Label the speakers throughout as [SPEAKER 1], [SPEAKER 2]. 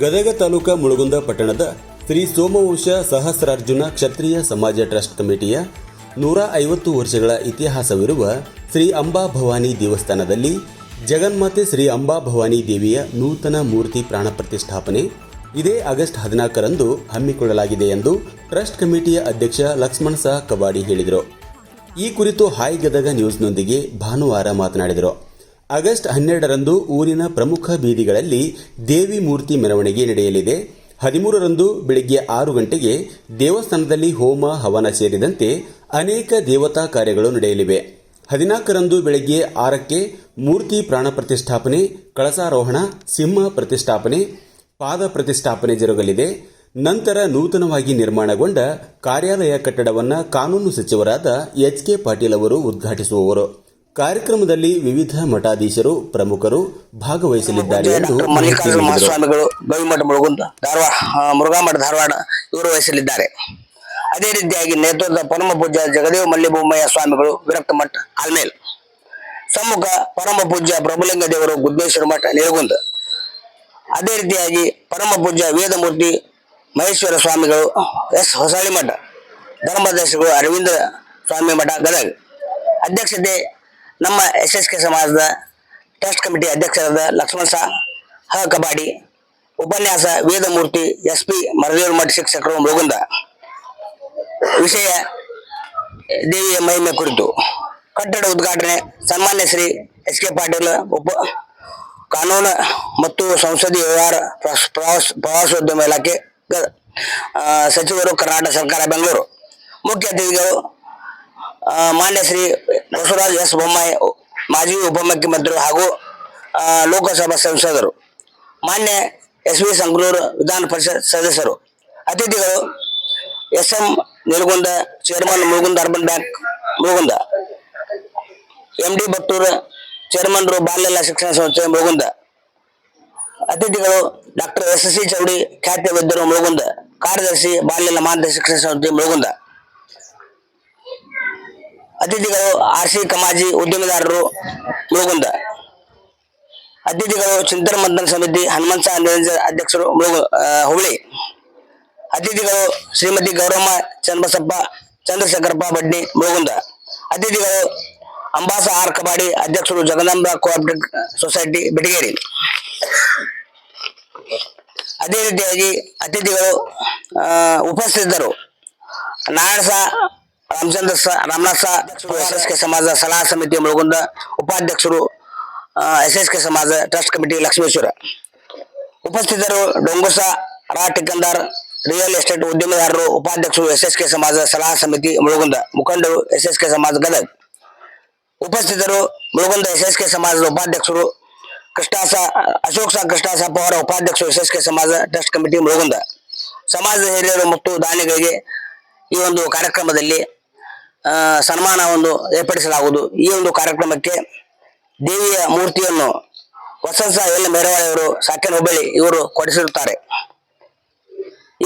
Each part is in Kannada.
[SPEAKER 1] ಗದಗ ತಾಲೂಕಾ ಮುಳುಗುಂದ ಪಟ್ಟಣದ ಶ್ರೀ ಸೋಮವಂಶ ಸಹಸ್ರಾರ್ಜುನ ಕ್ಷತ್ರಿಯ ಸಮಾಜ ಟ್ರಸ್ಟ್ ಕಮಿಟಿಯ ನೂರ ಐವತ್ತು ವರ್ಷಗಳ ಇತಿಹಾಸವಿರುವ ಶ್ರೀ ಅಂಬಾ ಭವಾನಿ ದೇವಸ್ಥಾನದಲ್ಲಿ ಜಗನ್ಮಾತೆ ಶ್ರೀ ಅಂಬಾ ಭವಾನಿ ದೇವಿಯ ನೂತನ ಮೂರ್ತಿ ಪ್ರಾಣ ಪ್ರತಿಷ್ಠಾಪನೆ ಇದೇ ಆಗಸ್ಟ್ ಹದಿನಾಲ್ಕರಂದು ಹಮ್ಮಿಕೊಳ್ಳಲಾಗಿದೆ ಎಂದು ಟ್ರಸ್ಟ್ ಕಮಿಟಿಯ ಅಧ್ಯಕ್ಷ ಲಕ್ಷ್ಮಣ ಸಹ ಕಬಾಡಿ ಹೇಳಿದರು. ಈ ಕುರಿತು ಹಾಯ್ ಗದಗ ನ್ಯೂಸ್ನೊಂದಿಗೆ ಭಾನುವಾರ ಮಾತನಾಡಿದರು. ಆಗಸ್ಟ್ ಹನ್ನೆರಡರಂದು ಊರಿನ ಪ್ರಮುಖ ಬೀದಿಗಳಲ್ಲಿ ದೇವಿ ಮೂರ್ತಿ ಮೆರವಣಿಗೆ ನಡೆಯಲಿದೆ. ಹದಿಮೂರರಂದು ಬೆಳಿಗ್ಗೆ ಆರು ಗಂಟೆಗೆ ದೇವಸ್ಥಾನದಲ್ಲಿ ಹೋಮ, ಹವನ ಸೇರಿದಂತೆ ಅನೇಕ ದೇವತಾ ಕಾರ್ಯಗಳು ನಡೆಯಲಿವೆ. ಹದಿನಾಲ್ಕರಂದು ಬೆಳಗ್ಗೆ ಆರಕ್ಕೆ ಮೂರ್ತಿ ಪ್ರಾಣ ಪ್ರತಿಷ್ಠಾಪನೆ, ಕಳಸಾರೋಹಣ, ಸಿಂಹ ಪ್ರತಿಷ್ಠಾಪನೆ, ಪಾದ ಪ್ರತಿಷ್ಠಾಪನೆ ಜರುಗಲಿದೆ. ನಂತರ ನೂತನವಾಗಿ ನಿರ್ಮಾಣಗೊಂಡ ಕಾರ್ಯಾಲಯ ಕಟ್ಟಡವನ್ನು ಕಾನೂನು ಸಚಿವರಾದ ಎಚ್ ಕೆ ಪಾಟೀಲ್ ಅವರು ಉದ್ಘಾಟಿಸುವವರು. ಕಾರ್ಯಕ್ರಮದಲ್ಲಿ ವಿವಿಧ ಮಠಾಧೀಶರು ಪ್ರಮುಖರು ಭಾಗವಹಿಸಲಿದ್ದಾರೆ ಎಂದು
[SPEAKER 2] ಮಲ್ಲಿಕಾರ್ಜುನ
[SPEAKER 1] ಸ್ವಾಮಿಗಳು
[SPEAKER 2] ಮಹಾಸ್ವಾಮಿಗಳು ಗವಿಮಠ ಮುಳುಗುಂದ ಧಾರವಾಡ ಮುರುಘಾ ಮುರುಘಾಮಠ ಧಾರವಾಡ ಇವರು ವಹಿಸಲಿದ್ದಾರೆ. ಅದೇ ರೀತಿಯಾಗಿ ನೇತೃತ್ವದ ಪರಮ ಪೂಜ್ಯ ಜಗದೇವ ಮಲ್ಲಿಬೊಮ್ಮಯ್ಯ ಸ್ವಾಮಿಗಳು ವಿರಕ್ತ ಮಠ ಆಲ್ಮೇಲ್. ಸಮ್ಮುಖ ಪರಮ ಪೂಜ್ಯ ಪ್ರಭುಲಿಂಗ ದೇವರು ಗುದ್ದೇಶ್ವರ ಮಠ ನಿಲಗುಂದ. ಅದೇ ರೀತಿಯಾಗಿ ಪರಮ ಪೂಜ್ಯ ವೇದಮೂರ್ತಿ ಮಹೇಶ್ವರ ಸ್ವಾಮಿಗಳು ಎಸ್ ಹೊಸಳಿ ಮಠ ಧರ್ಮದರ್ಶಿಗಳು ಅರವಿಂದ ಸ್ವಾಮಿ ಮಠ ಗದಗ. ಅಧ್ಯಕ್ಷತೆ ನಮ್ಮ ಎಸ್ ಎಸ್ ಕೆ ಸಮಾಜದ ಟ್ರಸ್ಟ್ ಕಮಿಟಿ ಅಧ್ಯಕ್ಷರಾದ ಲಕ್ಷ್ಮಣ ಸಾ, ಹ ಕಬಾಡಿ, ಉಪನ್ಯಾಸ ವೇದಮೂರ್ತಿ ಎಸ್ ಪಿ ಮಠ ಶಿಕ್ಷಕರು ಮೃಗುಂದ ವಿಷಯ ದೇವಿಯ ಮಹಿಮೆ ಕುರಿತು. ಕಟ್ಟಡ ಉದ್ಘಾಟನೆ ಸನ್ಮಾನ್ಯ ಶ್ರೀ ಎಸ್ ಕೆ ಪಾಟೀಲ್ ಉಪ ಕಾನೂನು ಮತ್ತು ಸಂಸದೀಯ ವ್ಯವಹಾರ ಪ್ರವಾಸ ಪ್ರವಾಸ- ಪ್ರವಾಸೋದ್ಯಮ ಇಲಾಖೆ ಸಚಿವರು ಕರ್ನಾಟಕ ಸರ್ಕಾರ, ಬೆಂಗಳೂರು. ಮುಖ್ಯ ಅತಿಥಿಗಳು ಮಾನ್ಯ ಶ್ರೀ ಬಸವರಾಜ ಎಸ್ ಬೊಮ್ಮಾಯಿ, ಮಾಜಿ ಉಪಮುಖ್ಯಮಂತ್ರಿ ಹಾಗೂ ಲೋಕಸಭಾ ಸಂಸದರು, ಮಾನ್ಯ ಎಸ್ ವಿ ಸಂಕಲೂರು ವಿಧಾನ ಪರಿಷತ್ ಸದಸ್ಯರು, ಅತಿಥಿಗಳು S M Nilgund chairman Mulugund urban bank Mulugund M D ಚೇರ್ಮನ್ರು ಬಾಲ್ಯಲ ಶಿಕ್ಷಣ ಸಂಸ್ಥೆ ಮುಳುಗುಂದ, ಅತಿಥಿಗಳು doctor S S C Choudi ಖ್ಯಾತ ವೈದ್ಯರು ಮುಳುಗುಂದ, ಕಾರ್ಯದರ್ಶಿ ಬಾಲ್ಯಲ ಮಾಧ್ಯಮ ಶಿಕ್ಷಣ ಸಂಸ್ಥೆ ಮುಳುಗುಂದ. ಅತಿಥಿಗಳು ಆರ್ ಸಿ ಕಮಾಜಿ ಉದ್ಯಮದಾರರು ಮುಳುಗುಂದ. ಅತಿಥಿಗಳು ಚಿಂತನ ಮಂಥನ ಸಮಿತಿ ಹನುಮಂತ ಅಧ್ಯಕ್ಷರು ಮುಳುಗು ಹುಬ್ಳಿ. ಅತಿಥಿಗಳು ಶ್ರೀಮತಿ ಗೌರಮ್ಮ ಚನ್ನಬಸಪ್ಪ, ಚಂದ್ರಶೇಖರಪ್ಪ ಬಡ್ನಿ ಮುಳುಗುಂದ. ಅತಿಥಿಗಳು ಅಂಬಾಸ ಆರ್ ಕಬಾಡಿ ಅಧ್ಯಕ್ಷರು ಜಗದಾಂಬ ಕೋಆಪರೇಟಿವ್ ಸೊಸೈಟಿ ಬೆಟಗೇರಿ. ಅದೇ ರೀತಿಯಾಗಿ ಅತಿಥಿಗಳು ಉಪಸ್ಥಿತರು. Narayana Ramachandra Ramanath S S K Samaj, ಸಲಹಾ ಸಮಿತಿ ಮುಳುಗುಂದ ಉಪಾಧ್ಯಕ್ಷರು S S K Samaj, trust committee Lakshmeshwar. ಉಪಸ್ಥಿತರು ಡೊಂಗುಸ ರಾ ಟಿಕಂದಾರ್ ರಿಯಲ್ ಎಸ್ಟೇಟ್ ಉದ್ಯಮದಾರರು, ಉಪಾಧ್ಯಕ್ಷರು ಎಸ್ ಎಸ್ ಕೆ ಸಮಾಜ, ಸಲಹಾ ಸಮಿತಿ ಮುಳುಗುಂದ ಮುಖಂಡರು ಎಸ್ ಎಸ್ ಕೆ ಸಮಾಜ ಗದಗ್. ಉಪಸ್ಥಿತರು ಮುಳುಗುಂದ ಎಸ್ ಎಸ್ ಕೆ ಸಮಾಜದ ಉಪಾಧ್ಯಕ್ಷರು ಕೃಷ್ಣಾಸ, ಅಶೋಕ್ ಸಾ ಕೃಷ್ಣಾಸಪ್ಪ ಅವರ ಉಪಾಧ್ಯಕ್ಷರು ಎಸ್ ಎಸ್ ಕೆ ಸಮಾಜ, ಟ್ರಸ್ಟ್ ಕಮಿಟಿ ಮುಳುಗುಂದ. ಸಮಾಜದ ಹಿರಿಯರು ಮತ್ತು ದಾನಿಗಳಿಗೆ ಈ ಒಂದು ಕಾರ್ಯಕ್ರಮದಲ್ಲಿ ಸನ್ಮಾನ ಒಂದು ಏರ್ಪಡಿಸಲಾಗುವುದು. ಈ ಒಂದು ಕಾರ್ಯಕ್ರಮಕ್ಕೆ ದೇವಿಯ ಮೂರ್ತಿಯನ್ನು ವಸಂತ ಎಲ್ ಮೇರವಾಳಿಯವರು ಸಾಕಿನ ಹುಬ್ಬಳ್ಳಿ ಇವರು ಕೊಡಿಸಿರುತ್ತಾರೆ.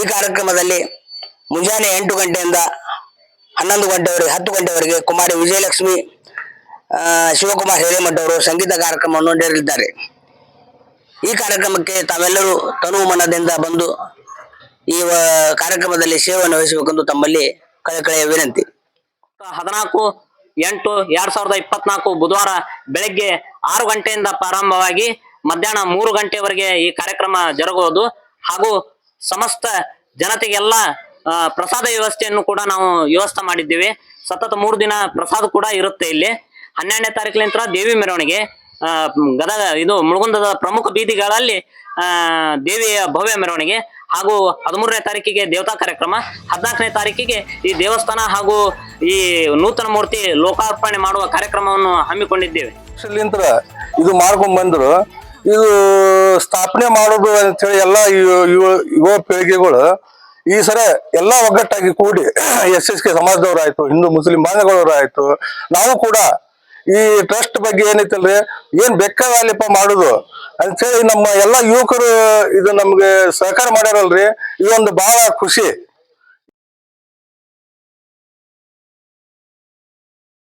[SPEAKER 2] ಈ ಕಾರ್ಯಕ್ರಮದಲ್ಲಿ ಮುಂಜಾನೆ ಎಂಟು ಗಂಟೆಯಿಂದ ಹನ್ನೊಂದು ಗಂಟೆವರೆಗೆ, ಹತ್ತು ಗಂಟೆವರೆಗೆ ಕುಮಾರಿ ವಿಜಯಲಕ್ಷ್ಮಿ ಶಿವಕುಮಾರ್ ಹಿರೇಮಠ ಅವರು ಸಂಗೀತ ಕಾರ್ಯಕ್ರಮವನ್ನು ನೀಡಲಿದ್ದಾರೆ ಈ ಕಾರ್ಯಕ್ರಮಕ್ಕೆ ತಾವೆಲ್ಲರೂ ತನು ಮನದಿಂದ ಬಂದು ಈ ಕಾರ್ಯಕ್ರಮದಲ್ಲಿ ಸೇವೆಯನ್ನು ವಹಿಸಬೇಕೆಂದು ತಮ್ಮಲ್ಲಿ ಕಳಕಳೆಯ ವಿನಂತಿ.
[SPEAKER 3] ಹದಿನಾಲ್ಕು, ಎಂಟು, ಎರಡ್ ಸಾವಿರದ ಇಪ್ಪತ್ನಾಲ್ಕು ಬುಧವಾರ ಬೆಳಗ್ಗೆ ಆರು ಗಂಟೆಯಿಂದ ಪ್ರಾರಂಭವಾಗಿ ಮಧ್ಯಾಹ್ನ ಮೂರು ಗಂಟೆವರೆಗೆ ಈ ಕಾರ್ಯಕ್ರಮ ಜರುಗುವುದು. ಹಾಗೂ ಸಮಸ್ತ ಜನತೆಗೆಲ್ಲ ಪ್ರಸಾದ ವ್ಯವಸ್ಥೆಯನ್ನು ಕೂಡ ನಾವು ವ್ಯವಸ್ಥೆ ಮಾಡಿದ್ದೇವೆ. ಸತತ ಮೂರು ದಿನ ಪ್ರಸಾದ ಕೂಡ ಇರುತ್ತೆ ಇಲ್ಲಿ. ಹನ್ನೆರಡನೇ ತಾರೀಕಿನಿಂದ ದೇವಿ ಮೆರವಣಿಗೆ. ಗದಗ, ಇದು ಮುಳುಗುಂದದ ಪ್ರಮುಖ ಬೀದಿಗಳಲ್ಲಿ ಆ, ದೇವಿಯ ಭವ್ಯ ಮೆರವಣಿಗೆ ಹಾಗೂ ಹದಿಮೂರನೇ ತಾರೀಕಿಗೆ ದೇವತಾ ಕಾರ್ಯಕ್ರಮ ಹದಿನಾಲ್ಕನೇ ತಾರೀಕಿಗೆ ಈ ದೇವಸ್ಥಾನ ಹಾಗೂ ಈ ನೂತನ ಮೂರ್ತಿ ಲೋಕಾರ್ಪಣೆ ಮಾಡುವ ಕಾರ್ಯಕ್ರಮವನ್ನು ಹಮ್ಮಿಕೊಂಡಿದ್ದೇವೆ.
[SPEAKER 4] ಇದು ಮಾಡ್ಕೊಂಡ್ ಬಂದ್ರು ಇದು ಸ್ಥಾಪನೆ ಮಾಡೋದು ಅಂತೇಳಿ ಎಲ್ಲ ಯುವ ಪೀಳಿಗೆಗಳು ಈ ಸರ ಎಲ್ಲಾ ಒಗ್ಗಟ್ಟಾಗಿ ಕೂಡಿ ಎಸ್ ಎಸ್ ಕೆ ಸಮಾಜದವ್ರು ಆಯ್ತು ಹಿಂದೂ ಮುಸ್ಲಿಂ ಬಾಂಧವರವ್ರು ಆಯ್ತು ನಾವು ಕೂಡ ಈ ಟ್ರಸ್ಟ್ ಬಗ್ಗೆ ಏನೈತಲ್ರಿ ಏನ್ ಬೇಕಾದಲ್ಲಿಪ್ಪ ಮಾಡುದು? ಅಂತೇಳಿ ನಮ್ಮ ಎಲ್ಲಾ ಯುವಕರು ಇದು ನಮ್ಗೆ ಸಹಕಾರ ಮಾಡ್ಯಾರಲ್ರಿ? ಇದೊಂದು ಬಹಳ ಖುಷಿ.